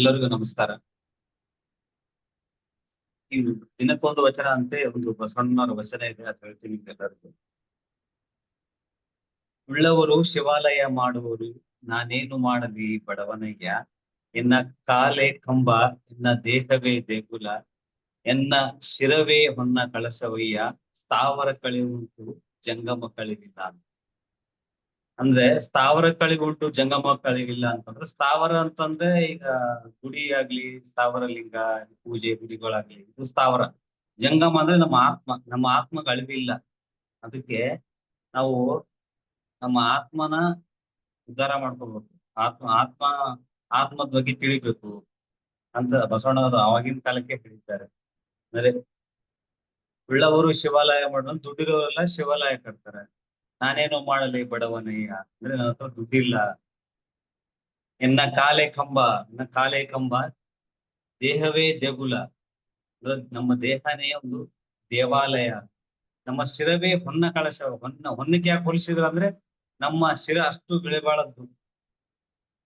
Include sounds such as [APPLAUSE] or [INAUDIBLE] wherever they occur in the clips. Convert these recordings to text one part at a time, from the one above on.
ಎಲ್ಲರಿಗೂ ನಮಸ್ಕಾರ. ಈ ದಿನಕ್ಕೊಂದು ವಚನ ಅಂತೆ, ಒಂದು ಬಸವಣ್ಣನವರ ವಚನ ಇದೆ ಅಂತ ಹೇಳ್ತೀನಿ ಎಲ್ಲರಿಗೂ. ಉಳ್ಳವರು ಶಿವಾಲಯ ಮಾಡುವರು ನಾನೇನು ಮಾಡಲಿ ಬಡವನಯ್ಯ ಎನ್ನ ಕಾಲೇ ಕಂಬ, ಎನ್ನ ದೇಹವೇ ದೇಗುಲ, ಎನ್ನ ಶಿರವೇ ಹೊನ್ನ ಕಳಸವಯ್ಯ, ಸ್ಥಾವರ ಕಳೆಯುವಂತೂ ಜಂಗಮ ಕಳಿವಿಲ್ಲ ಅಂದ್ರೆ ಸ್ಥಾವರ ಕಳಿಗುಂಟು, ಜಂಗಮ ಕಳಿಗಿಲ್ಲ ಅಂತಂದ್ರೆ ಸ್ಥಾವರ ಅಂತಂದ್ರೆ ಈಗ ಗುಡಿ ಆಗ್ಲಿ, ಸ್ಥಾವರ ಲಿಂಗ, ಪೂಜೆ ಗುಡಿಗಳಾಗ್ಲಿ, ಇದು ಸ್ಥಾವರ. ಜಂಗಮ ಅಂದ್ರೆ ನಮ್ಮ ಆತ್ಮ ನಮ್ಮ ಆತ್ಮ ಅಳಿವಿಲ್ಲ ಅದಕ್ಕೆ ನಾವು ನಮ್ಮ ಆತ್ಮನ ಉದ್ಧಾರ ಮಾಡ್ಕೋಬೇಕು. ಆತ್ಮ ಆತ್ಮ ಆತ್ಮದ ಬಗ್ಗೆ ತಿಳಿಬೇಕು ಅಂತ ಬಸವಣ್ಣವರು ಆವಾಗಿನ ಕಾಲಕ್ಕೆ ಹೇಳಿದ್ದಾರೆ. ಅಂದ್ರೆ ಉಳ್ಳವರು ಶಿವಾಲಯ ಮಾಡೋದು ದುಡ್ಡಿರೋರೆಲ್ಲ ಶಿವಾಲಯ ಕಟ್ತಾರೆ. ನಾನೇನೋ ಮಾಡಲಿ ಬಡವನಯ್ಯ ಅಂದ್ರೆ ನನ್ನ ಹತ್ರ ದುಡ್ಡಿಲ್ಲ. ಎನ್ನ ಕಾಲೆ ಕಂಬ ನನ್ನ ಕಾಲೆ ಕಂಬ, ದೇಹವೇ ದೇಗುಲ. ನಮ್ಮ ದೇಹನೇ ಒಂದು ದೇವಾಲಯ. ನಮ್ಮ ಶಿರವೇ ಹೊನ್ನ ಕಳಶ, ಹೊನ್ನ ಹೊನ್ನಕ್ಕೆ ಯಾಕೆ ಹೋಲಿಸಿದ್ರು ಅಂದ್ರೆ ನಮ್ಮ ಶಿರ ಅಷ್ಟು ಬೆಳೆಬಾಳದ್ದು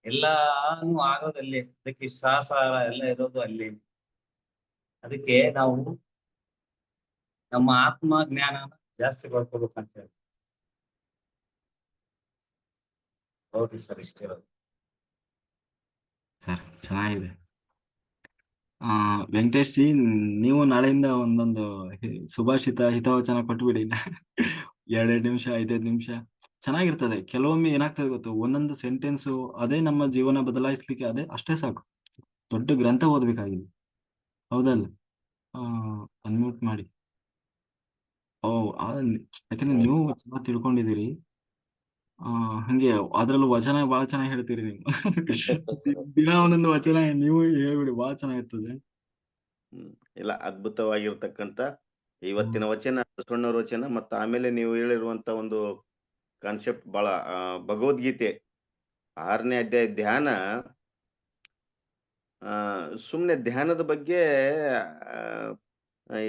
ಎಲ್ಲಾನು ಆಗೋದಲ್ಲಿ ಅದಕ್ಕೆ ಸಹಸ್ರ ಎಲ್ಲ ಇರೋದು ಅಲ್ಲಿ. ಅದಕ್ಕೆ ನಾವು ನಮ್ಮ ಆತ್ಮ ಜ್ಞಾನನ ಜಾಸ್ತಿ ಪಡ್ಕೋಬೇಕಂತ ಹೇಳಿ. ಹೌದ್ರಿ ಸರ್ ಇಷ್ಟೇ ಸರ್ ಚೆನ್ನಾಗಿದೆ. ಆ ವೆಂಕಟೇಶ್ ಜಿ ನೀವು ನಾಳೆಯಿಂದ ಒಂದೊಂದು ಸುಭಾಷಿತ ಹಿತವಚನ ಕೊಟ್ಬಿಡಿ. ಎರಡೆರಡು ನಿಮಿಷ ಐದೈದು ನಿಮಿಷ. ಚೆನ್ನಾಗಿರ್ತದೆ. ಕೆಲವೊಮ್ಮೆ ಏನಾಗ್ತದೆ ಗೊತ್ತು? ಒಂದೊಂದು ಸೆಂಟೆನ್ಸು ಅದೇ ನಮ್ಮ ಜೀವನ ಬದಲಾಯಿಸ್ಲಿಕ್ಕೆ ಅದೇ ಅಷ್ಟೇ ಸಾಕು. ದೊಡ್ಡ ಗ್ರಂಥ ಓದ್ಬೇಕಾಗಿದೆ. ಹೌದಲ್ಲ? ಆ ಅನ್ಮ್ಯೂಟ್ ಮಾಡಿ. ಓ ಯಾಕಂದ್ರೆ ನೀವು ಚೆನ್ನಾಗಿ ತಿಳ್ಕೊಂಡಿದ್ದೀರಿ. ಹಂಗೆ ಅದ್ರಲ್ಲೂ ವಚನ ಬಹಳ ಚೆನ್ನಾಗಿ ಹೇಳ್ತೀರಿ ನೀವು. [LAUGHS] ದಿನ ಒಂದೊಂದು ವಚನ ನೀವು ಹೇಳ್ಬಿಡಿ ಬಹಳ ಚೆನ್ನಾಗಿರ್ತದೆ. ಇಲ್ಲ ಅದ್ಭುತವಾಗಿರ್ತಕ್ಕಂತ ಇವತ್ತಿನ ವಚನ ಸಣ್ಣ ವಚನ ಮತ್ತ ಆಮೇಲೆ ನೀವು ಹೇಳಿರುವಂತ ಒಂದು ಕಾನ್ಸೆಪ್ಟ್ ಬಹಳ ಭಗವದ್ಗೀತೆ. ಆರನೇ ಅಧ್ಯಾಯ ಧ್ಯಾನ ಆ ಸುಮ್ನೆ ಧ್ಯಾನದ ಬಗ್ಗೆ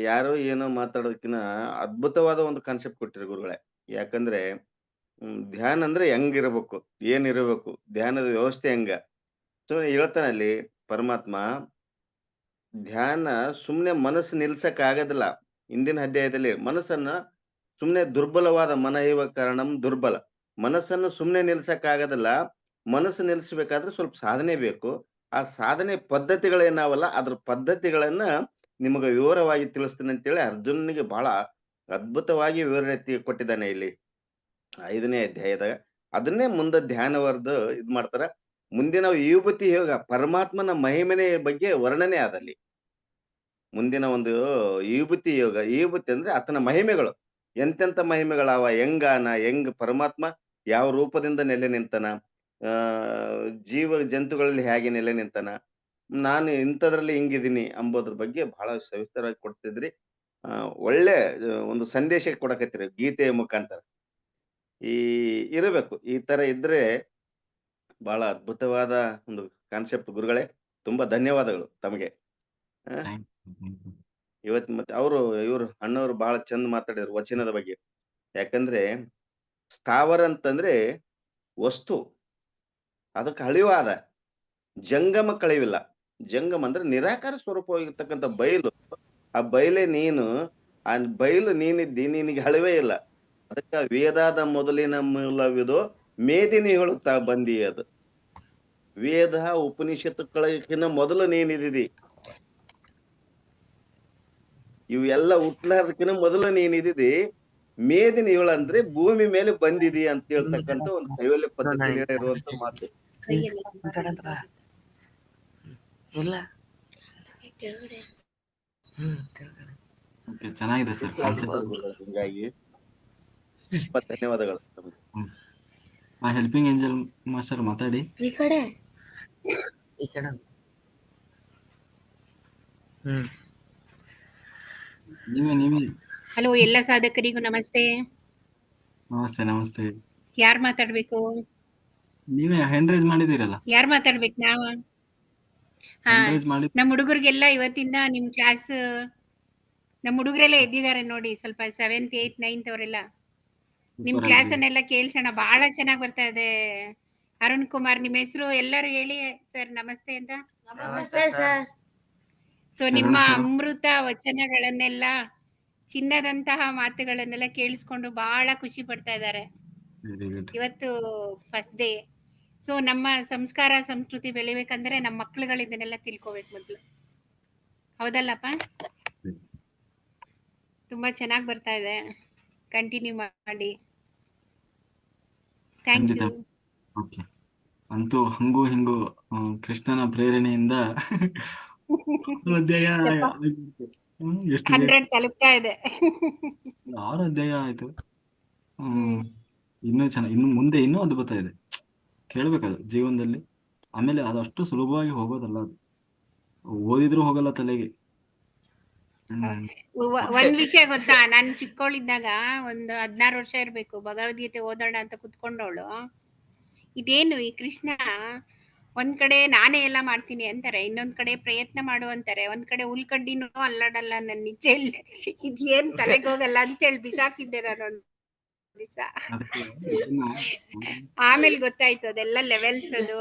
ಯಾರೋ ಏನೋ ಮಾತಾಡೋದಕ್ಕಿನ್ನ ಅದ್ಭುತವಾದ ಒಂದು ಕಾನ್ಸೆಪ್ಟ್ ಕೊಟ್ಟಿರಿ ಗುರುಗಳೇ. ಯಾಕಂದ್ರೆ ಧ್ಯಾನ ಅಂದ್ರೆ ಹೆಂಗಿರ್ಬೇಕು, ಏನಿರಬೇಕು, ಧ್ಯಾನದ ವ್ಯವಸ್ಥೆ ಹೆಂಗ? ಸೊ ಹೇಳ್ತಾನೆ ಅಲ್ಲಿ ಪರಮಾತ್ಮ, ಧ್ಯಾನ ಸುಮ್ನೆ ಮನಸ್ಸು ನಿಲ್ಸಕ್ ಆಗೋದಿಲ್ಲ. ಹಿಂದಿನ ಅಧ್ಯಾಯದಲ್ಲಿ ಮನಸ್ಸನ್ನ ಸುಮ್ನೆ ದುರ್ಬಲವಾದ ಮನ ಇವ ಕಾರಣಂ ದುರ್ಬಲ. ಮನಸ್ಸನ್ನು ಸುಮ್ನೆ ನಿಲ್ಸಕ್ ಆಗೋದಿಲ್ಲ. ಮನಸ್ಸು ನಿಲ್ಸ್ಬೇಕಾದ್ರೆ ಸ್ವಲ್ಪ ಸಾಧನೆ ಬೇಕು. ಆ ಸಾಧನೆ ಪದ್ಧತಿಗಳೇನಾವಲ್ಲ ಅದ್ರ ಪದ್ಧತಿಗಳನ್ನ ನಿಮಗೆ ವಿವರವಾಗಿ ತಿಳಿಸ್ತೀನಿ ಅಂತೇಳಿ ಅರ್ಜುನನಿಗೆ ಬಹಳ ಅದ್ಭುತವಾಗಿ ವಿವರಣೆ ಕೊಟ್ಟಿದ್ದಾನೆ ಇಲ್ಲಿ. ಐದನೇ ಅಧ್ಯಾಯದಾಗ ಅದನ್ನೇ ಮುಂದೆ ಧ್ಯಾನವರ್ದು ಇದ್ ಮಾಡ್ತಾರ. ಮುಂದಿನ ವಿಭೂತಿ ಯೋಗ ಪರಮಾತ್ಮನ ಮಹಿಮನೆಯ ಬಗ್ಗೆ ವರ್ಣನೆ ಆದಲ್ಲಿ. ಮುಂದಿನ ಒಂದು ವಿಭೂತಿ ಯೋಗ ವಿಭೂತಿ ಅಂದ್ರೆ ಆತನ ಮಹಿಮೆಗಳು. ಎಂತೆಂತ ಮಹಿಮೆಗಳಾವ ಹೆಂಗಾನ ಹೆಂಗ್ ಪರಮಾತ್ಮ ಯಾವ ರೂಪದಿಂದ ನೆಲೆ ನಿಂತನ ಜೀವ ಜಂತುಗಳಲ್ಲಿ ಹೇಗೆ ನೆಲೆ ನಿಂತನ, ನಾನು ಇಂಥದ್ರಲ್ಲಿ ಹಿಂಗಿದ್ದೀನಿ ಅಂಬೋದ್ರ ಬಗ್ಗೆ ಬಹಳ ಸವಿಸ್ತರವಾಗಿ ಕೊಡ್ತಿದ್ರಿ. ಒಳ್ಳೆ ಒಂದು ಸಂದೇಶ ಕೊಡಕತ್ತಿರಿ ಗೀತೆಯ ಮುಖಾಂತರ. ಈ ಇರಬೇಕು. ಈ ತರ ಇದ್ರೆ ಬಹಳ ಅದ್ಭುತವಾದ ಒಂದು ಕಾನ್ಸೆಪ್ಟ್ ಗುರುಗಳೇ. ತುಂಬಾ ಧನ್ಯವಾದಗಳು ತಮಗೆ. ಇವತ್ ಮತ್ತೆ ಅವರು ಇವರು ಅಣ್ಣವ್ರು ಬಹಳ ಚಂದ ಮಾತಾಡಿದ್ರು ವಚನದ ಬಗ್ಗೆ. ಯಾಕಂದ್ರೆ ಸ್ಥಾವರ ಅಂತಂದ್ರೆ ವಸ್ತು. ಅದಕ್ಕೆ ಅಳಿವಾದ ಜಂಗಮ ಕಳಿವಿಲ್ಲ. ಜಂಗಮ ಅಂದ್ರೆ ನಿರಾಕಾರ ಸ್ವರೂಪವಾಗಿರ್ತಕ್ಕಂಥ ಬಯಲು. ಆ ಬಯಲೇ ನೀನು ಆ ಬಯಲು ನೀನಿದ್ದಿ ನಿನಗೆ ಹಳಿವೇ ಇಲ್ಲ. ಅದಕ್ಕೆ ವೇದಾದ ಮೊದಲಿನ ಮೂಲವಿದು ಮೇದಿನಿ ಹೇಳುತ್ತಾ ಬಂದಿ ಅದು ವೇದ ಉಪನಿಷತ್ತುಗಳಕ್ಕಿಂತ ಮೊದಲು ನೀನಿದ್ದೀ. ಇವೆಲ್ಲ ಹುಟ್ಲಾರ್ದಕ್ಕಿಂತ ಮೊದಲು ನೀನಿದಿದಿ. ಮೇದಿನ ಹೇಳಂದ್ರೆ ಭೂಮಿ ಮೇಲೆ ಬಂದಿದಿ ಅಂತ ಹೇಳ್ತಕ್ಕಂಥ ಒಂದು ಕೈವಲ್ಯ ಪದ್ಧತಿ ಇರುವಂತ ಮಾತು. ಚೆನ್ನಾಗಿದೆ ಸರ್ ಕಾನ್ಸೆಪ್ಟ್ ಹಿಂಗಾಗಿ ತುಂಬಾ ಧನ್ಯವಾದಗಳು ತಮಗೆ. ಆ ಹೆಲ್ಪಿಂಗ್ ಏಂಜಲ್ ಮಾಸ್ಟರ್ ಮಾತಾಡಿ. ಈ ಕಡೆ? ಈ ಕಡೆ. ಹ್ಮ್. ನೀವೇ ನೀವೇ. ಹಲೋ ಎಲ್ಲ ಸಾಧಕರಿಗೂ ನಮಸ್ತೆ. ನಮಸ್ತೆ ನಮಸ್ತೆ. ಯಾರ್ ಮಾತಾಡ್ಬೇಕು? ನೀವೇ ಹ್ಯಾಂಡ್ ರೈಸ್ ಮಾಡಿದಿರಲ್ಲ ಯಾರ್ ಮಾತಾಡ್ಬೇಕು ನಾವ? ಹಾ ಹ್ಯಾಂಡ್ ರೈಸ್ ಮಾಡಿ ನಮ್ ಹುಡುಗರಿಗೆಲ್ಲ ಇವತ್ತಿಂದ ನಿಮ್ ಕ್ಲಾಸ್ ನಮ್ ಹುಡುಗರೆಲ್ಲ ಎದ್ದಿದ್ದಾರೆ ನೋಡಿ ಸ್ವಲ್ಪ ಸೆವೆಂತ್ ಏತ್ ನೈನ್ತ್ ಅವರೆಲ್ಲ. ನಿಮ್ ಕ್ಲಾಸ್. ಅನ್ನೆಲ್ಲ ಕೇಳ್ಸೋಣ ಬಹಳ ಚೆನ್ನಾಗ್ ಬರ್ತಾ ಇದೆ. ಅರುಣ್ ಕುಮಾರ್ ನಿಮ್ ಹೆಸರು ಎಲ್ಲರೂ ಹೇಳಿ ಸರ್ ನಮಸ್ತೆ ಅಂತ. ನಮಸ್ತೆ ಸರ್. ಸೊ ನಿಮ್ಮ ಅಮೃತ ವಚನಗಳನ್ನೆಲ್ಲ ಚಿನ್ನದಂತಹ ಮಾತುಗಳನ್ನೆಲ್ಲ ಕೇಳಿಸ್ಕೊಂಡು ಬಹಳ ಖುಷಿ ಪಡ್ತಾ ಇದ್ದಾರೆ. ಇವತ್ತು ಫಸ್ಟ್ ಡೇ ಸೊ ನಮ್ಮ ಸಂಸ್ಕಾರ ಸಂಸ್ಕೃತಿ ಬೆಳಿಬೇಕಂದ್ರೆ ನಮ್ಮ ಮಕ್ಳುಗಳು ಇದನ್ನೆಲ್ಲ ತಿಳ್ಕೊಬೇಕು ಮೊದ್ಲು. ಹೌದಲ್ಲಪ್ಪ? ತುಂಬಾ ಚೆನ್ನಾಗಿ ಬರ್ತಾ ಇದೆ. ಕಂಟಿನ್ಯೂ ಮಾಡಿ. ಥ್ಯಾಂಕ್ ಯು ಓಕೆ ಅಂತೂ ಹಂಗೂ ಹಿಂಗೂ ಕೃಷ್ಣನ ಪ್ರೇರಣೆಯಿಂದ ಅಧ್ಯಾಯ [LAUGHS] ಎಷ್ಟು ಹಂಡ್ರೆಡ್ ತಲುಪ್ತಾ ಇದೆ. ಆರು ಅಧ್ಯಾಯ ಆಯ್ತು. ಇನ್ನೂ ಚೆನ್ನಾಗಿ ಇನ್ನು ಮುಂದೆ ಇನ್ನೂ ಅದ್ಭುತ ಇದೆ. ಕೇಳ್ಬೇಕದು ಜೀವನದಲ್ಲಿ. ಆಮೇಲೆ ಅದಷ್ಟು ಸುಲಭವಾಗಿ ಹೋಗೋದಲ್ಲ ಅದು. ಓದಿದ್ರು ಹೋಗಲ್ಲ ತಲೆಗೆ. ಒಂದ್ ವಿಷಯ ಗೊತ್ತಾ? ನಾನು ಚಿಕ್ಕವಳಿದ್ದಾಗ ಒಂದು ಹದ್ನಾರು ವರ್ಷ ಇರ್ಬೇಕು ಭಗವದ್ಗೀತೆ ಓದೋಣ ಅಂತ ಕುತ್ಕೊಂಡವಳು. ಇದೇನು ಈ ಕೃಷ್ಣ ಒಂದ್ ಕಡೆ ನಾನೇ ಎಲ್ಲ ಮಾಡ್ತೀನಿ ಅಂತಾರೆ ಇನ್ನೊಂದ್ ಕಡೆ ಪ್ರಯತ್ನ ಮಾಡು ಅಂತಾರೆ ಒಂದ್ ಕಡೆ ಉಲ್ಕಡ್ಡಿನೂ ಅಲ್ಲಾಡಲ್ಲ ನನ್ನ ನಿಜ ಇಲ್ಲ ಇದೇನ್ ತಲೆಗೆ ಹೋಗಲ್ಲ ಅಂತ ಹೇಳಿ ಬಿಸಾಕಿದ್ದೆ ನಾನು ಒಂದ್ ದಿವಸ. ಆಮೇಲೆ ಗೊತ್ತಾಯ್ತು ಅದೆಲ್ಲ ಲೆವೆಲ್ಸ್ ಅದು.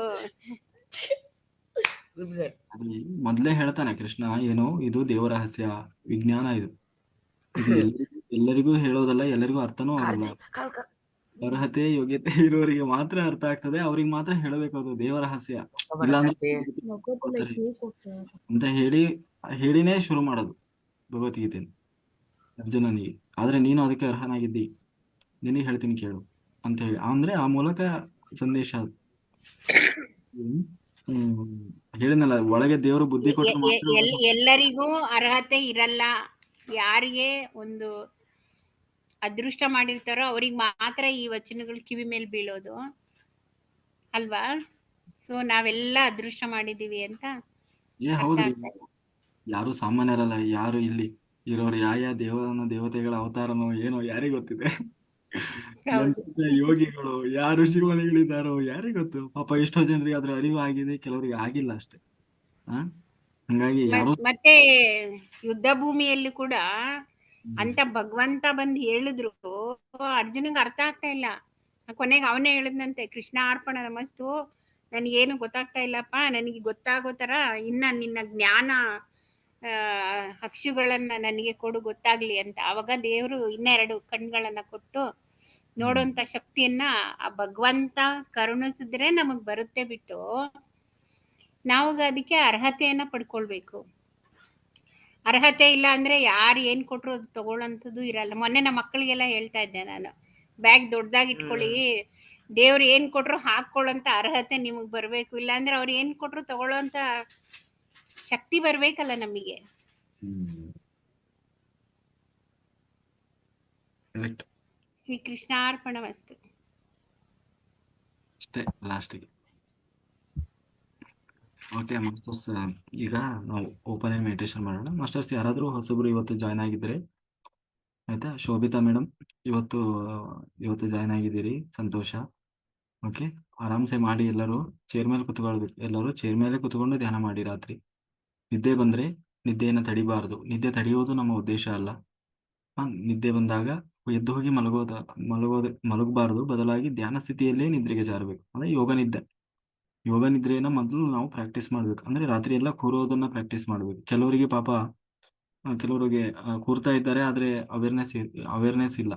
ಅಲ್ಲಿ ಮೊದ್ಲೇ ಹೇಳ್ತಾನೆ ಕೃಷ್ಣ ಏನು ಇದು ದೇವರಹಸ್ಯ ವಿಜ್ಞಾನ ಇದು. ಇದು ಎಲ್ಲರಿಗೂ ಎಲ್ಲರಿಗೂ ಹೇಳೋದಲ್ಲ ಎಲ್ಲರಿಗೂ ಅರ್ಥನೂ ಆಗಲ್ಲ. ಕಾಲ್ ಕಾಲ್. ಅರ್ಹತೆ ಯೋಗ್ಯತೆ ಇರೋರಿಗೆ ಮಾತ್ರ ಅರ್ಥ ಆಗ್ತದೆ ಅವ್ರಿಗೆ ಮಾತ್ರ ಹೇಳಬೇಕು ಅದು ದೇವರಹಸ್ಯ. ಇಲ್ಲಾಂದ್ರೆ. ಅಂತ ಹೇಳಿ ಹೇಳಿನೇ ಶುರು ಮಾಡೋದು ಭಗವದ್ಗೀತೆ ಅರ್ಜುನನಿಗೆ. ಆದ್ರೆ ನೀನು ಅದಕ್ಕೆ ಅರ್ಹನಾಗಿದ್ದಿ. ನಿನಗೆ ಹೇಳ್ತೀನಿ ಕೇಳು ಅಂತ ಹೇಳಿ. ಅಂದ್ರೆ ಆ ಮೂಲಕ ಸಂದೇಶ ಅದು. ಹ್ಮ್. ಹ್ಮ್. ಹೇಳಿದ್ನಲ್ಲ ಒಳಗೆ ದೇವರು ಬುದ್ಧಿ ಕೊಟ್ಟು ಎ- ಮಾತ್ರ ಎಲ್- ಎಲ್ಲರಿಗೂ ಅರ್ಹತೆ ಇರಲ್ಲ ಯಾರಿಗೆ ಒಂದು ಅದೃಷ್ಟ ಮಾಡಿರ್ತಾರೋ ಅವ್ರಿಗೆ ಮಾತ್ರ ಈ ವಚನಗಳು ಕಿವಿ ಮೇಲೆ ಬೀಳೋದು ಅಲ್ವಾ ಸೊ ನಾವೆಲ್ಲ ಅದೃಷ್ಟ ಮಾಡಿದೀವಿ ಅಂತ ಏ ಅರ್ಥ ಹೌದ್ರಿ ಆಗ್ತಾ ಇದೆ. ಯಾರು ಸಾಮಾನ್ಯರಲ್ಲ ಯಾರು ಇಲ್ಲಿ ಇರೋರು ಯಾವ ಯಾವ ದೇವರನ್ನ ದೇವತೆಗಳ ಅವತಾರನೋ ಏನೋ ಯಾರಿಗ್ ಗೊತ್ತಿದೆ ಯೋಗಿಗಳು ಯಾರು ಶಿವನಿಗಳಿದ್ದಾರೋ ಯಾರಿಗೆ ಗೊತ್ತು? ಪಾಪ ಎಷ್ಟೋ ಜನರಿಗೆ ಅದ್ರ ಅರಿವು ಆಗಿದೆ ಕೆಲವರಿಗೆ ಆಗಿಲ್ಲ ಅಷ್ಟೇ. ಹಂಗಾಗಿ ಮತ್ತೆ ಯುದ್ಧ ಭೂಮಿಯಲ್ಲಿ ಕೂಡ ಅಂತ ಭಗವಂತ ಬಂದು ಹೇಳಿದ್ರು ಅರ್ಜುನಿಗೆ ಅರ್ಥ ಆಗ್ತಾ ಇಲ್ಲ. ಕೊನೆಗೆ ಅವನೇ ಹೇಳಿದ್ನಂತೆ ಕೃಷ್ಣ ಅರ್ಪಣ ನಮಸ್ತು ನನಗೇನು ಗೊತ್ತಾಗ್ತಾ ಇಲ್ಲಪ್ಪ ನನಗೆ ಗೊತ್ತಾಗೋ ತರ ಇನ್ನ ನಿನ್ನ ಜ್ಞಾನ ಆ ಅಕ್ಷುಗಳನ್ನ ನನಗೆ ಕೊಡು ಗೊತ್ತಾಗ್ಲಿ ಅಂತ. ಅವಾಗ ದೇವರು ಇನ್ನೆರಡು ಕಣ್ಗಳನ್ನ ಕೊಟ್ಟು ನೋಡುವಂತ ಶಕ್ತಿಯನ್ನ ಆ ಭಗವಂತ ಕರುಣಿಸಿದ್ರೆ ನಮಗ್ ಬರುತ್ತೆ ಬಿಟ್ಟು ನಾವು ಅದಕ್ಕೆ ಅರ್ಹತೆಯನ್ನ ಪಡ್ಕೊಳ್ಬೇಕು. ಅರ್ಹತೆ ಇಲ್ಲ ಅಂದ್ರೆ ಯಾರು ಏನ್ ಕೊಟ್ರು ಅದು ತಗೊಳ್ಳೋಂಥದ್ದು ಇರಲ್ಲ. ಮೊನ್ನೆ ನಮ್ಮ ಮಕ್ಕಳಿಗೆಲ್ಲ ಹೇಳ್ತಾ ಇದ್ದೆ ನಾನು ಬ್ಯಾಗ್ ದೊಡ್ಡದಾಗಿ ಇಟ್ಕೊಳ್ಳಿ ದೇವ್ರು ಏನ್ ಕೊಟ್ರು ಹಾಕೊಳ್ಳೋಂತ ಅರ್ಹತೆ ನಿಮಗ್ ಬರ್ಬೇಕು. ಇಲ್ಲ ಅಂದ್ರೆ ಅವ್ರು ಏನ್ ಕೊಟ್ರು ತಗೊಳ್ಳೋಂತ ಶಕ್ತಿ ಬರ್ಬೇಕಲ್ಲ ನಮಗೆ. ಹ್ಮ್ ಶ್ರೀ ಕೃಷ್ಣಾರ್ಪಣ ವಸ್ತು ಅಷ್ಟೇ ಲಾಸ್ಟಿಗೆ ಓಕೆ ಮಾಸ್ಟರ್ಸ್ ಈಗ ನಾವು ಓಪನ್ ಮೆಡಿಟೇಷನ್ ಮಾಡೋಣ. ಮಾಸ್ಟರ್ಸ್ ಯಾರಾದರೂ ಹೊಸಬ್ರು ಇವತ್ತು ಜಾಯ್ನ್ ಆಗಿದ್ರೆ ಆಯ್ತಾ? ಶೋಭಿತಾ ಮೇಡಮ್ ಇವತ್ತು ಇವತ್ತು ಜಾಯ್ನ್ ಆಗಿದ್ದೀರಿ. ಸಂತೋಷ. ಓಕೆ ಆರಾಮ್ಸೆ ಮಾಡಿ ಎಲ್ಲರೂ. ಚೇರ್ ಮೇಲೆ ಕುತ್ಕೊಳ್ಬೇಕು ಎಲ್ಲರೂ ಚೇರ್ ಮೇಲೆ ಕುತ್ಕೊಂಡು ಧ್ಯಾನ ಮಾಡಿ ರಾತ್ರಿ. ನಿದ್ದೆ ಬಂದ್ರೆ ನಿದ್ದೆಯನ್ನು ತಡಿಬಾರ್ದು. ನಿದ್ದೆ ತಡೆಯೋದು ನಮ್ಮ ಉದ್ದೇಶ ಅಲ್ಲ. ನಿದ್ದೆ ಬಂದಾಗ ಎದ್ದು ಹೋಗಿ ಮಲಗೋದ ಮಲಗೋದ, ಮಲಗಬಾರದು. ಬದಲಾಗಿ ಧ್ಯಾನ ಸ್ಥಿತಿಯಲ್ಲೇ ನಿದ್ರೆಗೆ ಜಾರಬೇಕು. ಅಂದ್ರೆ ಯೋಗ ನಿದ್ದೆ. ಯೋಗ ನಿದ್ರೆಯನ್ನ ಮೊದಲು ನಾವು ಪ್ರಾಕ್ಟೀಸ್ ಮಾಡ್ಬೇಕು. ಅಂದ್ರೆ ರಾತ್ರಿ ಎಲ್ಲ ಕೂರೋದನ್ನ ಪ್ರಾಕ್ಟೀಸ್ ಮಾಡ್ಬೇಕು. ಕೆಲವರಿಗೆ ಪಾಪ ಕೆಲವರಿಗೆ ಕೂರ್ತಾ ಇದ್ದಾರೆ, ಆದ್ರೆ ಅವೇರ್ನೆಸ್ ಅವೇರ್ನೆಸ್ ಇಲ್ಲ.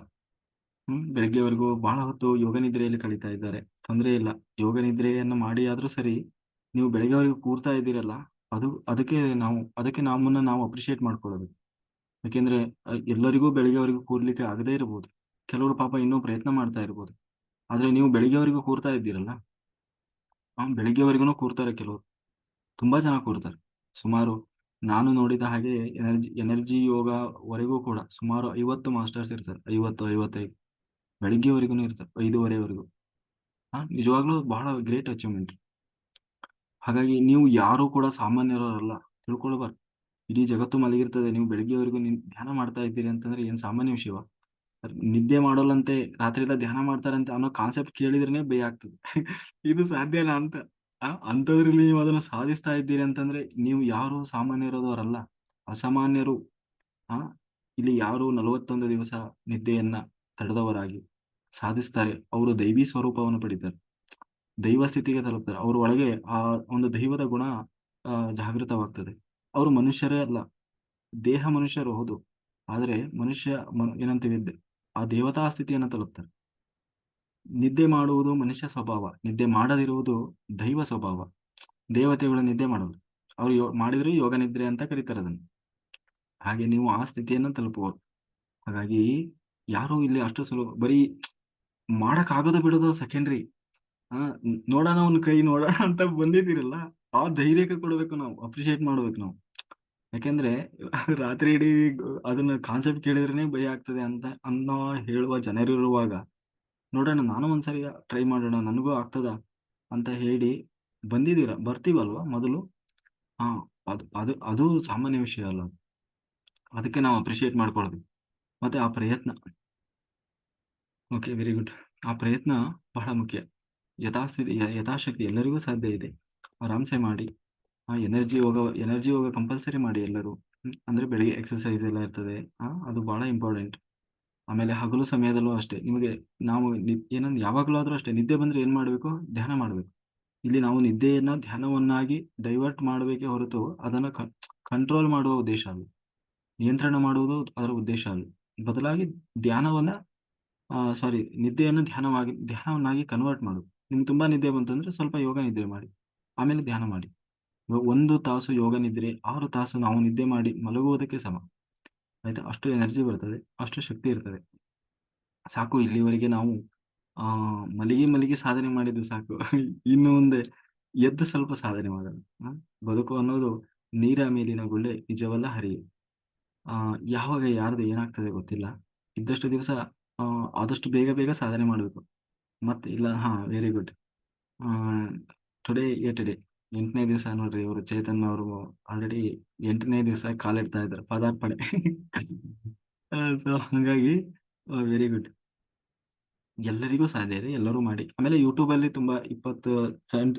ಹ್ಮ್, ಬೆಳಗ್ಗೆವರೆಗೂ ಬಹಳ ಹೊತ್ತು ಯೋಗ ನಿದ್ರೆಯಲ್ಲಿ ಕಳೀತಾ ಇದ್ದಾರೆ. ತೊಂದರೆ ಇಲ್ಲ. ಯೋಗ ನಿದ್ರೆಯನ್ನ ಮಾಡಿ ಆದ್ರೂ ಸರಿ, ನೀವು ಬೆಳಗ್ಗೆವರೆಗೂ ಕೂರ್ತಾ ಇದ್ದೀರಲ್ಲ, ಅದು, ಅದಕ್ಕೆ ನಾವು, ಅದಕ್ಕೆ ನಮ್ಮನ್ನ ನಾವು ಅಪ್ರಿಶಿಯೇಟ್ ಮಾಡ್ಕೊಳ್ಳೋದು. ಯಾಕೆಂದ್ರೆ ಎಲ್ಲರಿಗೂ ಬೆಳಿಗ್ಗೆವರೆಗೂ ಕೂರ್ಲಿಕ್ಕೆ ಆಗದೇ ಇರಬಹುದು ಕೆಲವರು ಪಾಪ ಇನ್ನೂ ಪ್ರಯತ್ನ ಮಾಡ್ತಾ ಇರ್ಬೋದು. ಆದ್ರೆ ನೀವು ಬೆಳಿಗ್ಗೆವರೆಗೂ ಕೂರ್ತಾ ಇದ್ದೀರಲ್ಲ? ಬೆಳಿಗ್ಗೆವರೆಗೂ ಕೂರ್ತಾರೆ ಕೆಲವರು. ತುಂಬಾ ಜನ ಕೂರ್ತಾರೆ. ಸುಮಾರು ನಾನು ನೋಡಿದ ಹಾಗೆ ಎನರ್ಜಿ ಎನರ್ಜಿ ಯೋಗವರೆಗೂ ಕೂಡ ಸುಮಾರು ಐವತ್ತು ಮಾಸ್ಟರ್ಸ್ ಇರ್ತಾರೆ. ಐವತ್ತು, ಐವತ್ತೈದು. ಬೆಳಿಗ್ಗೆವರೆಗೂ ಇರ್ತಾರೆ. ಐದೂವರೆವರೆಗೂ. ಹಾ ನಿಜವಾಗ್ಲೂ ಬಹಳ ಗ್ರೇಟ್ ಅಚೀವ್ಮೆಂಟ್. ಹಾಗಾಗಿ ನೀವು ಯಾರು ಕೂಡ ಸಾಮಾನ್ಯರಲ್ಲ. ತಿಳ್ಕೊಳ್ಬಾರ್ದು. ಇಡೀ ಜಗತ್ತು ಮಲಗಿರ್ತದೆ. ನೀವು ಬೆಳಿಗ್ಗೆವರೆಗೂ ನಿನ್ ಧ್ಯಾನ ಮಾಡ್ತಾ ಇದ್ದೀರಿ ಅಂತಂದ್ರೆ ಏನ್ ಸಾಮಾನ್ಯ ವಿಷಯವ? ನಿದ್ದೆ ಮಾಡೋಲ್ಲಂತೆ ರಾತ್ರಿ ಎಲ್ಲ ಧ್ಯಾನ ಮಾಡ್ತಾರಂತೆ ಅನ್ನೋ ಕಾನ್ಸೆಪ್ಟ್ ಕೇಳಿದ್ರೇನೆ ಭಯ ಆಗ್ತದೆ. [LAUGHS] ಇದು ಸಾಧ್ಯ ಇಲ್ಲ ಅಂತ. ಅಂತದ್ರಲ್ಲಿ ನೀವು ಅದನ್ನ ಸಾಧಿಸ್ತಾ ಇದ್ದೀರಿ ಅಂತಂದ್ರೆ ನೀವು ಯಾರು ಸಾಮಾನ್ಯರಾದವರಲ್ಲ ಅಸಾಮಾನ್ಯರು, ಆ, ಇಲ್ಲಿ ಯಾರು ನಲವತ್ತೊಂದು ದಿವಸ ನಿದ್ದೆಯನ್ನ ತಡೆದವರಾಗಿ ಸಾಧಿಸ್ತಾರೆ. ಅವರು ದೈವಿ ಸ್ವರೂಪವನ್ನು ಪಡಿತಾರೆ. ದೈವ ಸ್ಥಿತಿಗೆ ತಲುಪ್ತಾರೆ. ಅವ್ರ ಒಳಗೆ ಆ ಒಂದು ದೈವದ ಗುಣ ಜಾಗೃತವಾಗ್ತದೆ. ಅವರು ಮನುಷ್ಯರೇ ಅಲ್ಲ, ದೇಹ ಮನುಷ್ಯರು ಹೌದು. ಆದರೆ ಮನುಷ್ಯ ಏನಂತೀವಿ ಆ ದೇವತಾ ಸ್ಥಿತಿಯನ್ನು ತಲುಪ್ತಾರೆ. ನಿದ್ದೆ ಮಾಡುವುದು ಮನುಷ್ಯ ಸ್ವಭಾವ, ನಿದ್ದೆ ಮಾಡದಿರುವುದು ದೈವ ಸ್ವಭಾವ. ದೇವತೆಗಳು ನಿದ್ದೆ ಮಾಡೋದು ಅವ್ರು ಯೋ, ಮಾಡಿದ್ರು ಯೋಗ ನಿದ್ರೆ ಅಂತ ಕರೀತಾರೆ ಅದನ್ನು. ಹಾಗೆ ನೀವು ಆ ಸ್ಥಿತಿಯನ್ನು ತಲುಪುವರು ಹಾಗಾಗಿ ಯಾರು ಇಲ್ಲಿ ಅಷ್ಟು ಸುಲಭ ಬರೀ ಮಾಡೋಕ್ಕಾಗೋದು ಬಿಡೋದು ಸೆಕೆಂಡ್ರಿ. ಆ, ನೋಡೋಣ ಅವ್ನ ಕೈ ನೋಡೋಣ ಅಂತ ಬಂದಿದ್ದೀರಲ್ಲ, ಆ ಧೈರ್ಯಕ್ಕೆ ಕೊಡಬೇಕು ನಾವು ಅಪ್ರಿಶಿಯೇಟ್ ಮಾಡ್ಬೇಕು ನಾವು. ಯಾಕೆಂದ್ರೆ ರಾತ್ರಿ ಇಡೀ ಅದನ್ನ ಕಾನ್ಸೆಪ್ಟ್ ಕೇಳಿದ್ರೇನೆ ಭಯ ಆಗ್ತದೆ ಅಂತ ಅನ್ನೋ ಹೇಳುವ ಜನರಿರುವಾಗ ನೋಡೋಣ ನಾನು ಒಂದ್ಸರಿ ಟ್ರೈ ಮಾಡೋಣ, ನನಗೂ ಆಗ್ತದ ಅಂತ ಹೇಳಿ ಬಂದಿದ್ದೀರ? ಬರ್ತೀವಲ್ವಾ ಮೊದಲು? ಹಾ, ಅದು ಅದು ಅದು ಸಾಮಾನ್ಯ ವಿಷಯ ಅಲ್ಲ ಅದು. ಅದಕ್ಕೆ ನಾವು ಅಪ್ರಿಶಿಯೇಟ್ ಮಾಡ್ಕೊಳ್ಳೋದು. ಮತ್ತೆ ಆ ಪ್ರಯತ್ನ. ಓಕೆ ವೆರಿ ಗುಡ್ ಆ ಪ್ರಯತ್ನ ಬಹಳ ಮುಖ್ಯ. ಯಥಾಸ್ಥಿತಿ, ಯಥಾಶಕ್ತಿ ಎಲ್ಲರಿಗೂ ಸಾಧ್ಯ ಇದೆ. ಆರಾಮ್ಸೆ ಮಾಡಿ. Energy yoga energy yoga compulsory ಮಾಡಿ ಎಲ್ಲರೂ. ಅಂದ್ರೆ ಬೆಳಿಗ್ಗೆ ಎಕ್ಸರ್ಸೈಸ್ ಎಲ್ಲ ಇರ್ತದೆ. ಅದು ಬಹಳ ಇಂಪಾರ್ಟೆಂಟ್ ಆಮೇಲೆ ಹಗಲು ಸಮಯದಲ್ಲೂ ಅಷ್ಟೇ. ನಿಮಗೆ ನಾವು ಏನಂದ್ರೆ ಯಾವಾಗಲೂ ಆದರೂ ಅಷ್ಟೇ. ನಿದ್ದೆ ಬಂದ್ರೆ ಏನ್ ಮಾಡಬೇಕು? ಧ್ಯಾನ ಮಾಡ್ಬೇಕು. ಇಲ್ಲಿ ನಾವು ನಿದ್ದೆಯನ್ನ ಧ್ಯಾನವನ್ನಾಗಿ ಡೈವರ್ಟ್ ಮಾಡಬೇಕೇ ಹೊರತು ಅದನ್ನ ಕಂಟ್ರೋಲ್ ಮಾಡುವ ಉದ್ದೇಶ ಅಲ್ಲ ನಿಯಂತ್ರಣ ಮಾಡುವುದು ಅದರ ಉದ್ದೇಶ ಅಲ್ಲ ಬದಲಾಗಿ ಧ್ಯಾನವನ್ನ ಸಾರಿ ನಿದ್ದೆಯನ್ನು ಧ್ಯಾನವಾಗಿ, ಧ್ಯಾನವನ್ನಾಗಿ ಕನ್ವರ್ಟ್ ಮಾಡು. ನಿಮ್ಗೆ ತುಂಬಾ ನಿದ್ದೆ ಬಂತಂದ್ರೆ ಸ್ವಲ್ಪ ಯೋಗ ನಿದ್ದೆ ಮಾಡಿ. ಆಮೇಲೆ ಧ್ಯಾನ ಮಾಡಿ. ಒಂದು ತಾಸು ಯೋಗ ನಿದ್ರೆ, ಆರು ತಾಸು ನಾವು ನಿದ್ದೆ ಮಾಡಿ ಮಲಗುವುದಕ್ಕೆ ಸಮ. ಆಯ್ತಾ? ಅಷ್ಟು ಎನರ್ಜಿ ಬರ್ತದೆ, ಅಷ್ಟು ಶಕ್ತಿ ಇರ್ತದೆ. ಸಾಕು, ಇಲ್ಲಿವರೆಗೆ ನಾವು, ಆ, ಮಲಗಿ ಮಲಗಿ ಸಾಧನೆ ಮಾಡಿದ್ದು ಸಾಕು. [LAUGHS] ಇನ್ನು ಮುಂದೆ ಎದ್ದು ಸ್ವಲ್ಪ ಸಾಧನೆ ಮಾಡೋಣ. ಬದುಕು ಅನ್ನೋದು ನೀರ ಮೇಲಿನ ಗುಳ್ಳೆ, ನಿಜವಲ್ಲ ಹರಿಯು. ಆ, ಯಾವಾಗ ಯಾರ್ದು ಏನಾಗ್ತದೆ ಗೊತ್ತಿಲ್ಲ. ಇದ್ದಷ್ಟು ದಿವಸ ಆದಷ್ಟು ಬೇಗ ಬೇಗ ಸಾಧನೆ ಮಾಡಬೇಕು. ಮತ್ತೆ ಇಲ್ಲ, ಹಾ very good today A today ಎಂಟನೇ ದಿವಸ ನೋಡ್ರಿ ಇವರು ಚೇತನ್ ಅವರು ಆಲ್ರೆಡಿ ಎಂಟನೇ ದಿವಸ ಕಾಲಿಡ್ತಾ ಇದ್ದಾರೆ ಪದಾರ್ಪಣೆ. ಸೊ [LAUGHS] ಹಾಗಾಗಿ ವೆರಿ ಗುಡ್ ಎಲ್ಲರಿಗೂ ಸಾಧ್ಯ ಇದೆ, ಎಲ್ಲರೂ ಮಾಡಿ. ಆಮೇಲೆ ಯೂಟ್ಯೂಬ್ ಅಲ್ಲಿ ತುಂಬಾ ಇಪ್ಪತ್ತು ಸೆವೆಂಟ್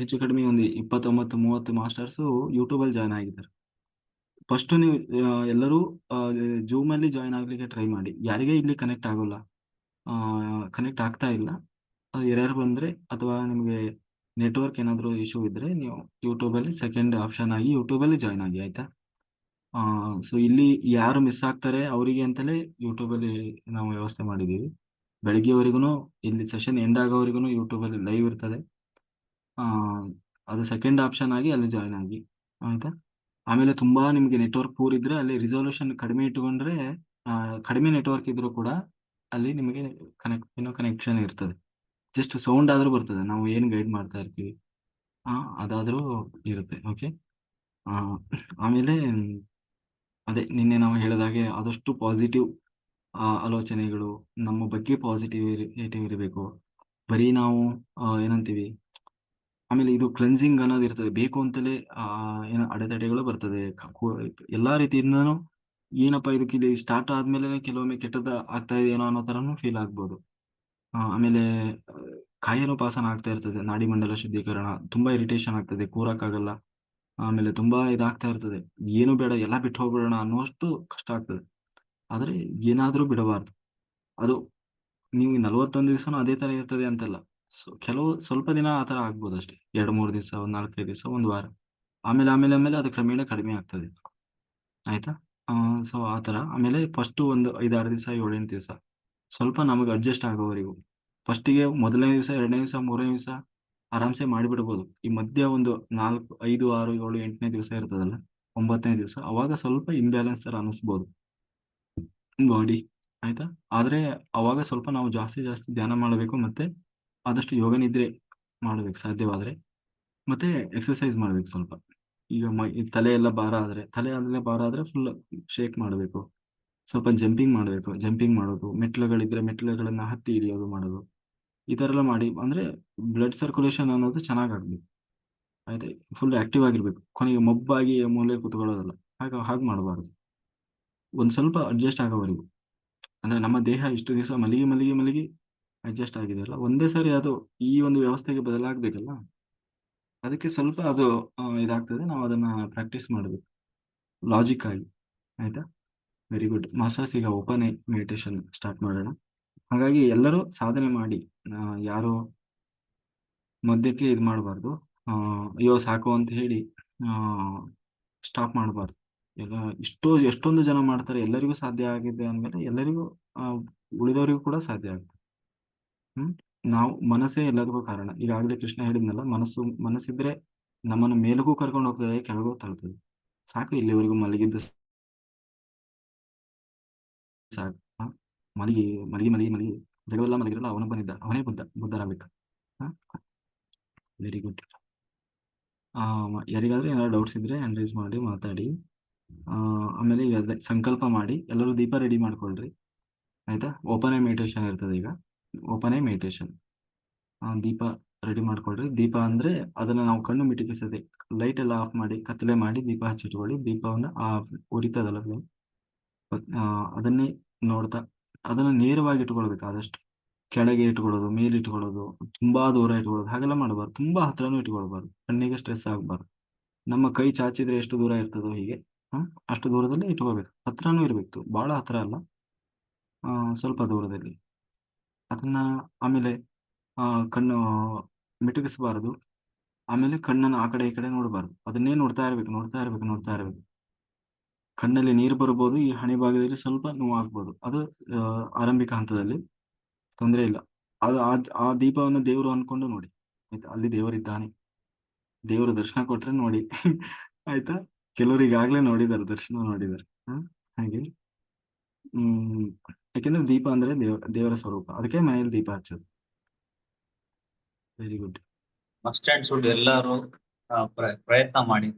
ಹೆಚ್ಚು ಕಡಿಮೆ ಒಂದು ಇಪ್ಪತ್ತೊಂಬತ್ತು, ಮೂವತ್ತು ಮಾಸ್ಟರ್ಸ್ ಯೂಟ್ಯೂಬ್ ಅಲ್ಲಿ ಜಾಯ್ನ್ ಆಗಿದ್ದಾರೆ. ಫಸ್ಟ್ ನೀವು ಎಲ್ಲರೂ ಜೂಮ್ ಅಲ್ಲಿ ಜಾಯ್ನ್ ಆಗ್ಲಿಕ್ಕೆ ಟ್ರೈ ಮಾಡಿ. ಯಾರಿಗೆ ಇಲ್ಲಿ ಕನೆಕ್ಟ್ ಆಗೋಲ್ಲ ಕನೆಕ್ಟ್ ಆಗ್ತಾ ಇಲ್ಲ ಎರರ್ ಬಂದ್ರೆ ಅಥವಾ ನಿಮಗೆ ನೆಟ್ವರ್ಕ್ ಏನಾದರೂ ಇಶ್ಯೂ ಇದ್ದರೆ ನೀವು ಯೂಟ್ಯೂಬಲ್ಲಿ ಸೆಕೆಂಡ್ ಆಪ್ಷನ್ ಆಗಿ ಯೂಟ್ಯೂಬಲ್ಲಿ ಜಾಯ್ನ್ ಆಗಿ, ಆಯಿತಾ? ಸೊ ಇಲ್ಲಿ ಯಾರು ಮಿಸ್ ಆಗ್ತಾರೆ ಅವರಿಗೆ ಅಂತಲೇ ಯೂಟ್ಯೂಬಲ್ಲಿ ನಾವು ವ್ಯವಸ್ಥೆ ಮಾಡಿದ್ದೀವಿ. ಬೆಳಗ್ಗೆವರೆಗೂ ಇಲ್ಲಿ ಸೆಷನ್ ಎಂಡ್ ಆಗೋವರೆಗೂ ಯೂಟ್ಯೂಬಲ್ಲಿ ಲೈವ್ ಇರ್ತದೆ. ಅದು ಸೆಕೆಂಡ್ ಆಪ್ಷನ್ ಆಗಿ ಅಲ್ಲಿ ಜಾಯ್ನ್ ಆಗಿ, ಆಯಿತಾ? ಆಮೇಲೆ ತುಂಬ ನಿಮಗೆ ನೆಟ್ವರ್ಕ್ ಪೂರ್ ಇದ್ದರೆ ಅಲ್ಲಿ ರಿಸಲ್ಯೂಷನ್ ಕಡಿಮೆ ಇಟ್ಟುಕೊಂಡ್ರೆ ಕಡಿಮೆ ನೆಟ್ವರ್ಕ್ ಇದ್ದರೂ ಕೂಡ ಅಲ್ಲಿ ನಿಮಗೆ ಕನೆಕ್ಟ್ ಏನೋ ಕನೆಕ್ಷನ್ ಇರ್ತದೆ. ಜಸ್ಟ್ ಸೌಂಡ್ ಆದ್ರೂ ಬರ್ತದೆ. ನಾವು ಏನು ಗೈಡ್ ಮಾಡ್ತಾ ಇರ್ತೀವಿ ಅದಾದ್ರೂ ಇರುತ್ತೆ ಓಕೆ ಆಮೇಲೆ ಅದೇ ನಿನ್ನೆ ನಾವು ಹೇಳಿದಾಗೆ ಆದಷ್ಟು ಪಾಸಿಟಿವ್ ಆಲೋಚನೆಗಳು ನಮ್ಮ ಬಗ್ಗೆ ಪಾಸಿಟಿವ್ ಇರಬೇಕು. ಬರೀ ನಾವು ಏನಂತೀವಿ, ಆಮೇಲೆ ಇದು ಕ್ಲೆನ್ಸಿಂಗ್ ಅನ್ನೋದು ಇರ್ತದೆ. ಬೇಕು ಅಂತಲೇ ಏನೋ ಅಡೆತಡೆಗಳು ಬರ್ತದೆ. ಎಲ್ಲ ರೀತಿಯಿಂದನೂ ಏನಪ್ಪ ಇದಕ್ಕೆ ಇಲ್ಲಿ ಸ್ಟಾರ್ಟ್ ಆದ್ಮೇಲೆ ಕೆಲವೊಮ್ಮೆ ಕೆಟ್ಟದ ಆಗ್ತಾ ಇದೆಯೇನೋ ಅನ್ನೋ ತರನು ಫೀಲ್ ಆಗ್ಬೋದು. ಆಮೇಲೆ ಆ, ಕಾಯಿಲೆ ಪಾಸನ ಆಗ್ತಾ ಇರ್ತದೆ. ನಾಡಿಮಂಡಲ ಶುದ್ಧೀಕರಣ. ತುಂಬಾ ಇರಿಟೇಷನ್ ಆಗ್ತದೆ ಕೂರಕ್ಕಾಗಲ್ಲ. ಆಮೇಲೆ ತುಂಬಾ ಇದಾಗ್ತಾ ಇರ್ತದೆ. ಏನು ಬೇಡ ಎಲ್ಲ ಬಿಟ್ಟು ಹೋಗ್ಬಿಡೋಣ ಅನ್ನೋಷ್ಟು ಕಷ್ಟ ಆಗ್ತದೆ. ಆದ್ರೆ ಏನಾದರೂ ಬಿಡಬಾರ್ದು. ಅದು ನೀವು ನಲವತ್ತೊಂದು ದಿವಸನೂ ಅದೇ ತರ ಇರ್ತದೆ ಅಂತಲ್ಲ. ಸೊ ಕೆಲವು ಸ್ವಲ್ಪ ದಿನ ಆ ಥರ ಆಗ್ಬೋದು ಅಷ್ಟೇ. ಎರಡು ಮೂರು ದಿವಸ ಒಂದು ನಾಲ್ಕೈದು ದಿವಸ ಒಂದು ವಾರ. ಆಮೇಲೆ ಆಮೇಲೆ ಆಮೇಲೆ ಅದು ಕ್ರಮೇಣ ಕಡಿಮೆ ಆಗ್ತದೆ. ಆಯ್ತಾ? ಸೊ ಆ ಥರ. ಆಮೇಲೆ ಫಸ್ಟ್ ಒಂದು ಐದಾರು ದಿವಸ ಏಳೆಂಟು ದಿವಸ. ಸ್ವಲ್ಪ ನಮಗೆ ಅಡ್ಜಸ್ಟ್ ಆಗೋವರೆಗೂ. ಫಸ್ಟಿಗೆ ಮೊದಲನೇ ದಿವಸ, ಎರಡನೇ ದಿವಸ, ಮೂರನೇ ದಿವಸ ಆರಾಮ್ಸೆ ಮಾಡಿಬಿಡ್ಬೋದು. ಈ ಮಧ್ಯ ಒಂದು ನಾಲ್ಕು, ಐದು, ಆರು, ಏಳು, ಎಂಟನೇ ದಿವಸ ಇರ್ತದಲ್ಲ, ಒಂಬತ್ತನೇ ದಿವಸ, ಅವಾಗ ಸ್ವಲ್ಪ ಇಂಬ್ಯಾಲೆನ್ಸ್ ತರ ಅನಿಸ್ಬೋದು ಬಾಡಿ ಆಯ್ತಾ? ಆದ್ರೆ ಅವಾಗ ಸ್ವಲ್ಪ ನಾವು ಜಾಸ್ತಿ ಜಾಸ್ತಿ ಧ್ಯಾನ ಮಾಡಬೇಕು ಮತ್ತೆ ಆದಷ್ಟು ಯೋಗ ನಿದ್ರೆ ಮಾಡಬೇಕು ಸಾಧ್ಯವಾದ್ರೆ. ಮತ್ತೆ ಎಕ್ಸಸೈಸ್ ಮಾಡ್ಬೇಕು ಸ್ವಲ್ಪ. ಈಗ ಮೈ, ತಲೆ ಎಲ್ಲ ಭಾರ ಆದ್ರೆ, ತಲೆ ಆದ್ರೆ ಭಾರ ಆದ್ರೆ ಫುಲ್ ಶೇಕ್ ಮಾಡಬೇಕು. ಸ್ವಲ್ಪ ಜಂಪಿಂಗ್ ಮಾಡಬೇಕು ಜಂಪಿಂಗ್ ಮಾಡೋದು ಮೆಟ್ಲುಗಳಿದ್ರೆ ಮೆಟ್ಲುಗಳನ್ನ ಹತ್ತಿ ಇಳಿಯೋದು ಮಾಡೋದು, ಈ ಥರ ಎಲ್ಲ ಮಾಡಿ, ಅಂದ್ರೆ ಬ್ಲಡ್ ಸರ್ಕ್ಯುಲೇಷನ್ ಅನ್ನೋದು ಚೆನ್ನಾಗ್ ಆಗ್ಬೇಕು ಆಯ್ತಾ? ಫುಲ್ ಆಕ್ಟಿವ್ ಆಗಿರ್ಬೇಕು. ಕೊನೆಗೆ ಮಬ್ಬಾಗಿ ಮೂಲೆ ಕೂತ್ಕೊಳ್ಳೋದಲ್ಲ, ಹಾಗೆ ಹಾಗೆ ಮಾಡಬಾರ್ದು. ಒಂದು ಸ್ವಲ್ಪ ಅಡ್ಜಸ್ಟ್ ಆಗೋವರೆಗೂ. ಅಂದ್ರೆ ನಮ್ಮ ದೇಹ ಇಷ್ಟು ದಿವಸ ಮಲಗಿ ಮಲಗಿ ಮಲಗಿ ಅಡ್ಜಸ್ಟ್ ಆಗಿದೆ ಅಲ್ಲ ಒಂದೇ ಸಾರಿ ಅದು ಈ ಒಂದು ವ್ಯವಸ್ಥೆಗೆ ಬದಲಾಗಬೇಕಲ್ಲ? ಅದಕ್ಕೆ ಸ್ವಲ್ಪ ಅದು ಇದಾಗ್ತದೆ. ನಾವು ಅದನ್ನ ಪ್ರಾಕ್ಟೀಸ್ ಮಾಡಬೇಕು. ಲಾಜಿಕ್ ಆಗಿ. ಆಯ್ತಾ? ವೆರಿ ಗುಡ್ ಮಾಸ್ಟರ್ಸ್ ಈಗ ಓಪನ್ ಮೆಡಿಟೇಷನ್ ಸ್ಟಾರ್ಟ್ ಮಾಡೋಣ. ಹಾಗಾಗಿ ಎಲ್ಲರೂ ಸಾಧನೆ ಮಾಡಿ. ಯಾರು ಮಧ್ಯಕ್ಕೆ ಇದು ಮಾಡಬಾರ್ದು. ಅಯ್ಯೋ ಸಾಕು ಅಂತ ಹೇಳಿ ಸ್ಟಾಪ್ ಮಾಡಬಾರ್ದು. ಎಲ್ಲ ಇಷ್ಟೋ, ಎಷ್ಟೊಂದು ಜನ ಮಾಡ್ತಾರೆ, ಎಲ್ಲರಿಗೂ ಸಾಧ್ಯ ಆಗಿದೆ ಅಂದಮೇಲೆ ಎಲ್ಲರಿಗೂ ಉಳಿದವರಿಗೂ ಕೂಡ ಸಾಧ್ಯ ಆಗುತ್ತೆ. ಹ್ಮ್? ನಾವು, ಮನಸ್ಸೇ ಎಲ್ಲದಕ್ಕೂ ಕಾರಣ. ಈಗಾಗಲೇ ಕೃಷ್ಣ ಹೇಳಿದ್ನಲ್ಲ, ಮನಸ್ಸು, ಮನಸ್ಸಿದ್ರೆ ನಮ್ಮನ್ನು ಮೇಲಕ್ಕೂ ಕರ್ಕೊಂಡು ಹೋಗ್ತದೆ, ಕೆಳಗೂ ತಳ್ತದೆ. ಸಾಕು ಇಲ್ಲಿವರೆಗೂ ಮಲಗಿದ್ದು. ಹ? ಮಲಗಿ ಮಲಗಿ ಮಲಗಿ ಮಲಗಿ. ಜಗವೆಲ್ಲ ಮಲಗಿರಲ್ಲ ಅವನ ಬಂದಿದ್ದ. ಅವನೇ ಬುದ್ಧ ಬುದ್ಧರಾಗ್ಬೇಕು ವೆರಿ ಗುಡ್ ಯಾರಿಗಾದ್ರೂ ಏನಾದ್ರು ಡೌಟ್ಸ್ ಇದ್ರೆ ರೈಸ್ ಮಾಡಿ, ಮಾತಾಡಿ. ಆಮೇಲೆ ಈಗ ಸಂಕಲ್ಪ ಮಾಡಿ, ಎಲ್ಲರೂ ದೀಪ ರೆಡಿ ಮಾಡ್ಕೊಳ್ರಿ. ಆಯ್ತಾ? ಓಪನ್ ಐ ಮೆಡಿಟೇಷನ್ ಇರ್ತದೆ ಈಗ. ಓಪನ್ ಐ ಮೆಡಿಟೇಷನ್ ದೀಪ ರೆಡಿ ಮಾಡ್ಕೊಳ್ರಿ. ದೀಪ ಅಂದ್ರೆ ಅದನ್ನ ನಾವು ಕಣ್ಣು ಮಿಟುಕಿಸದೆ ಲೈಟ್ ಎಲ್ಲ ಆಫ್ ಮಾಡಿ, ಕತ್ತಲೆ ಮಾಡಿ ದೀಪ ಹಚ್ಚಿಟ್ಕೊಳ್ಳಿ ದೀಪವನ್ನ ಆ, ಉರಿತದಲ್ಲ ಅದನ್ನೇ ನೋಡ್ತಾ, ಅದನ್ನ ನೇರವಾಗಿ ಇಟ್ಕೊಳ್ಬೇಕು. ಆದಷ್ಟು ಕೆಳಗೆ ಇಟ್ಕೊಳ್ಳೋದು, ಮೇಲೆ ಇಟ್ಕೊಳ್ಳೋದು, ತುಂಬಾ ದೂರ ಇಟ್ಕೊಳ್ಳೋದು, ಹಾಗೆಲ್ಲ ಮಾಡಬಾರ್ದು. ತುಂಬಾ ಹತ್ರನೂ ಇಟ್ಕೊಳ್ಬಾರ್ದು. ಕಣ್ಣಿಗೆ ಸ್ಟ್ರೆಸ್ ಆಗಬಾರ್ದು. ನಮ್ಮ ಕೈ ಚಾಚಿದ್ರೆ ಎಷ್ಟು ದೂರ ಇರ್ತದೋ ಹೀಗೆ ಅಷ್ಟು ದೂರದಲ್ಲಿ ಇಟ್ಕೋಬೇಕು ಹತ್ರನೂ ಇರಬೇಕು. ಬಹಳ ಹತ್ರ ಅಲ್ಲ. ಸ್ವಲ್ಪ ದೂರದಲ್ಲಿ. ಅದನ್ನ ಆಮೇಲೆ ಕಣ್ಣು ಮಿಟುಕಿಸಬಾರದು. ಆಮೇಲೆ ಕಣ್ಣನ್ನು ಆ ಕಡೆ ಈ ಕಡೆ ನೋಡಬಾರ್ದು. ಅದನ್ನೇ ನೋಡ್ತಾ ಇರ್ಬೇಕು ನೋಡ್ತಾ ಇರ್ಬೇಕು ನೋಡ್ತಾ ಇರ್ಬೇಕು. ಕಣ್ಣಲ್ಲಿ ನೀರು ಬರ್ಬೋದು, ಈ ಹಣೆ ಭಾಗದಲ್ಲಿ ಸ್ವಲ್ಪ ನೋವು ಆಗ್ಬೋದು ಅದು ಆರಂಭಿಕ ಹಂತದಲ್ಲಿ ತೊಂದರೆ ಇಲ್ಲ. ಅದು ಆ ದೀಪವನ್ನು ದೇವರು ಅನ್ಕೊಂಡು ನೋಡಿ. ಆಯ್ತಾ? ಅಲ್ಲಿ ದೇವರಿದ್ದಾನೆ ದೇವರ ದರ್ಶನ ಕೊಟ್ರೆ ನೋಡಿ. [LAUGHS] ಆಯ್ತಾ? ಕೆಲವರು ಈಗಾಗಲೇ ನೋಡಿದ್ದಾರೆ, ದರ್ಶನ ನೋಡಿದ್ದಾರೆ. ಹಾಗೆ. ಹ್ಮ್. ಯಾಕೆಂದ್ರೆ ದೀಪ ಅಂದ್ರೆ ದೇವ, ದೇವರ ಸ್ವರೂಪ. ಅದಕ್ಕೆ ಮನೆಯಲ್ಲಿ ದೀಪ ಹಚ್ಚೋದು. ವೆರಿ ಗುಡ್ ಮಸ್ಟ್ ಅಂಡ್ ಎಲ್ಲರೂ ಪ್ರಯತ್ನ ಮಾಡಿ.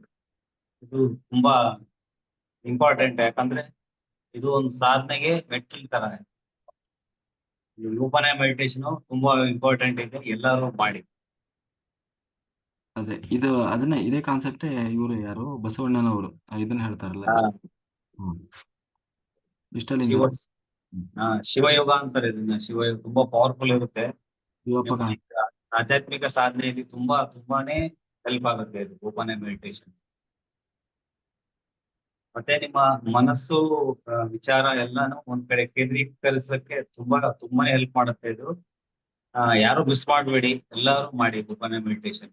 ಇದು ತುಂಬಾ ಇಂಪಾರ್ಟೆಂಟ್ ಯಾಕಂದ್ರೆ ಇದು ಒಂದು ಸಾಧನೆಗೆ ಮೆಟ್ಟಿಲ್ ತರ ಓಪನ್ ಮೆಡಿಟೇಷನ್ ತುಂಬಾ ಇಂಪಾರ್ಟೆಂಟ್ ಇದೆ ಎಲ್ಲರೂ ಮಾಡಿ. ಅದೇ ಇದು ಅದನ್ನ ಇದೇ ಕಾನ್ಸೆಪ್ಟ್ ಇವರು ಯಾರು? ಬಸವಣ್ಣನವರು. ಇದನ್ನ ಹೇಳ್ತಾರಲ್ಲ. ಇಷ್ಟಲಿಂಗ ಶಿವ ಶಿವಯೋಗ ಅಂತಾರೆ ಇದನ್ನ. ಶಿವಯೋಗ ತುಂಬಾ ಪವರ್ಫುಲ್ ಇರುತ್ತೆ. ಆಧ್ಯಾತ್ಮಿಕ ಸಾಧನೆಯಲ್ಲಿ ತುಂಬಾ ತುಂಬಾನೇ ಹೆಲ್ಪ್ ಆಗುತ್ತೆ ಇದು ಓಪನ್ ಮೆಡಿಟೇಷನ್ ಮತ್ತೆ ನಿಮ್ಮ ಮನಸ್ಸು ವಿಚಾರ ಎಲ್ಲಾನು ಒಂದ್ ಕಡೆ ಕೇಂದ್ರೀಕರಿಸಕ್ಕೆ ತುಂಬಾ ತುಂಬಾನೇ ಹೆಲ್ಪ್ ಮಾಡುತ್ತೆ ಇದು. ಯಾರು ಮಿಸ್ ಮಾಡಬೇಡಿ, ಎಲ್ಲರೂ ಮಾಡಿ ಓಪನ್ ಮೆಡಿಟೇಷನ್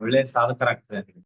ಒಳ್ಳೆ ಸಾಧಕರಾಗ್ತಾರೆ